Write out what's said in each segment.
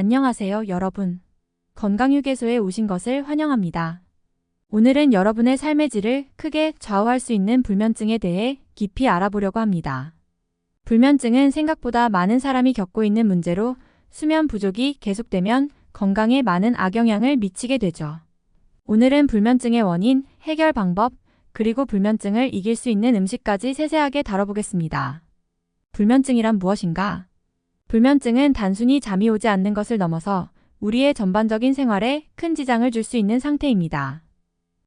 안녕하세요, 여러분. 건강휴게소에 오신 것을 환영합니다. 오늘은 여러분의 삶의 질을 크게 좌우할 수 있는 불면증에 대해 깊이 알아보려고 합니다. 불면증은 생각보다 많은 사람이 겪고 있는 문제로 수면 부족이 계속되면 건강에 많은 악영향을 미치게 되죠. 오늘은 불면증의 원인, 해결 방법, 그리고 불면증을 이길 수 있는 음식까지 세세하게 다뤄보겠습니다. 불면증이란 무엇인가? 불면증은 단순히 잠이 오지 않는 것을 넘어서 우리의 전반적인 생활에 큰 지장을 줄 수 있는 상태입니다.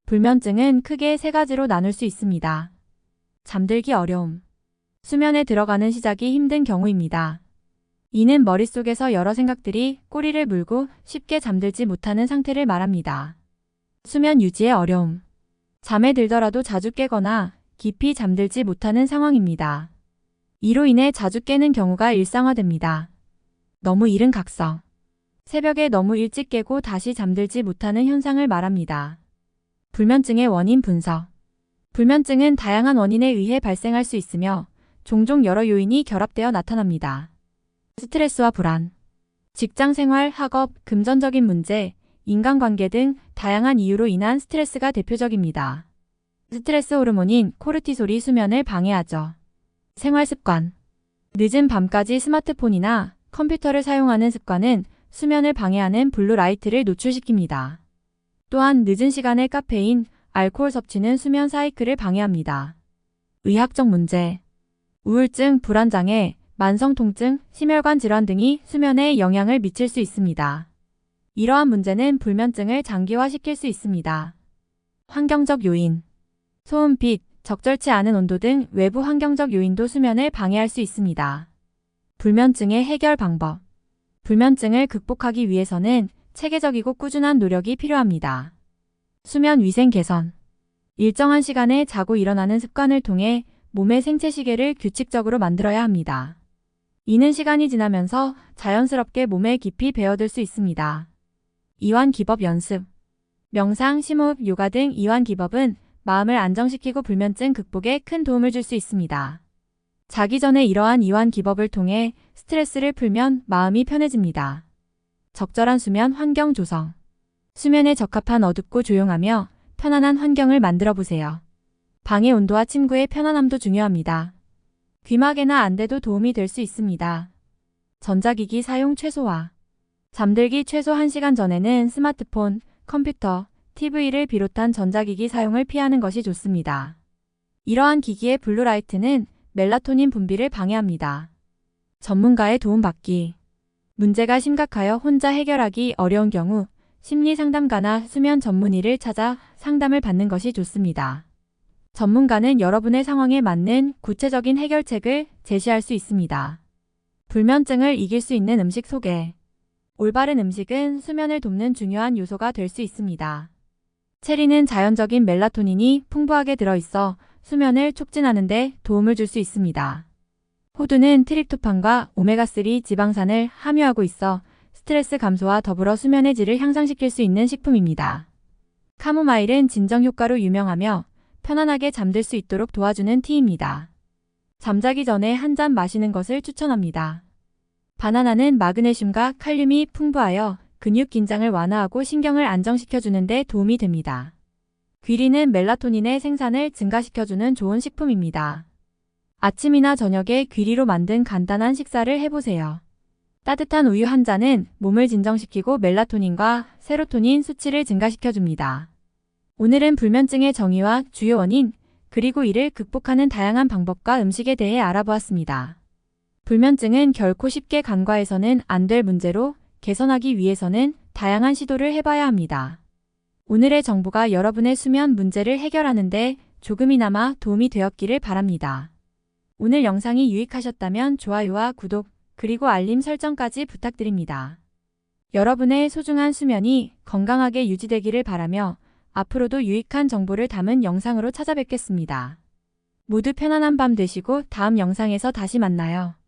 불면증은 크게 세 가지로 나눌 수 있습니다. 잠들기 어려움. 수면에 들어가는 시작이 힘든 경우입니다. 이는 머릿속에서 여러 생각들이 꼬리를 물고 쉽게 잠들지 못하는 상태를 말합니다. 수면 유지의 어려움. 잠에 들더라도 자주 깨거나 깊이 잠들지 못하는 상황입니다. 이로 인해 자주 깨는 경우가 일상화됩니다. 너무 이른 각성. 새벽에 너무 일찍 깨고 다시 잠들지 못하는 현상을 말합니다. 불면증의 원인 분석. 불면증은 다양한 원인에 의해 발생할 수 있으며 종종 여러 요인이 결합되어 나타납니다. 스트레스와 불안. 직장 생활, 학업, 금전적인 문제, 인간관계 등 다양한 이유로 인한 스트레스가 대표적입니다. 스트레스 호르몬인 코르티솔이 수면을 방해하죠. 생활 습관. 늦은 밤까지 스마트폰이나 컴퓨터를 사용하는 습관은 수면을 방해하는 블루라이트를 노출시킵니다. 또한 늦은 시간에 카페인, 알코올 섭취는 수면 사이클을 방해합니다. 의학적 문제. 우울증, 불안장애, 만성 통증, 심혈관 질환 등이 수면에 영향을 미칠 수 있습니다. 이러한 문제는 불면증을 장기화시킬 수 있습니다. 환경적 요인. 소음, 빛, 적절치 않은 온도 등 외부 환경적 요인도 수면을 방해할 수 있습니다. 불면증의 해결 방법. 불면증을 극복하기 위해서는 체계적이고 꾸준한 노력이 필요합니다. 수면 위생 개선. 일정한 시간에 자고 일어나는 습관을 통해 몸의 생체 시계를 규칙적으로 만들어야 합니다. 이는 시간이 지나면서 자연스럽게 몸에 깊이 배어들 수 있습니다. 이완 기법 연습. 명상, 심호흡, 요가 등 이완 기법은 마음을 안정시키고 불면증 극복에 큰 도움을 줄 수 있습니다. 자기 전에 이러한 이완 기법을 통해 스트레스를 풀면 마음이 편해집니다. 적절한 수면 환경 조성. 수면에 적합한 어둡고 조용하며 편안한 환경을 만들어 보세요. 방의 온도와 침구의 편안함도 중요합니다. 귀마개나 안대도 도움이 될 수 있습니다. 전자기기 사용 최소화. 잠들기 최소 1시간 전에는 스마트폰, 컴퓨터, TV를 비롯한 전자기기 사용을 피하는 것이 좋습니다. 이러한 기기의 블루라이트는 멜라토닌 분비를 방해합니다. 전문가의 도움받기. 문제가 심각하여 혼자 해결하기 어려운 경우 심리 상담가나 수면 전문의를 찾아 상담을 받는 것이 좋습니다. 전문가는 여러분의 상황에 맞는 구체적인 해결책을 제시할 수 있습니다. 불면증을 이길 수 있는 음식 소개. 올바른 음식은 수면을 돕는 중요한 요소가 될 수 있습니다. 체리는 자연적인 멜라토닌이 풍부하게 들어있어 수면을 촉진하는 데 도움을 줄 수 있습니다. 호두는 트립토판과 오메가3 지방산을 함유하고 있어 스트레스 감소와 더불어 수면의 질을 향상시킬 수 있는 식품입니다. 카모마일은 진정 효과로 유명하며 편안하게 잠들 수 있도록 도와주는 티입니다. 잠자기 전에 한 잔 마시는 것을 추천합니다. 바나나는 마그네슘과 칼륨이 풍부하여 근육 긴장을 완화하고 신경을 안정시켜주는 데 도움이 됩니다. 귀리는 멜라토닌의 생산을 증가시켜주는 좋은 식품입니다. 아침이나 저녁에 귀리로 만든 간단한 식사를 해보세요. 따뜻한 우유 한 잔은 몸을 진정시키고 멜라토닌과 세로토닌 수치를 증가시켜줍니다. 오늘은 불면증의 정의와 주요 원인, 그리고 이를 극복하는 다양한 방법과 음식에 대해 알아보았습니다. 불면증은 결코 쉽게 간과해서는 안 될 문제로 개선하기 위해서는 다양한 시도를 해봐야 합니다. 오늘의 정보가 여러분의 수면 문제를 해결하는데 조금이나마 도움이 되었기를 바랍니다. 오늘 영상이 유익하셨다면 좋아요와 구독, 그리고 알림 설정까지 부탁드립니다. 여러분의 소중한 수면이 건강하게 유지되기를 바라며 앞으로도 유익한 정보를 담은 영상으로 찾아뵙겠습니다. 모두 편안한 밤 되시고 다음 영상에서 다시 만나요.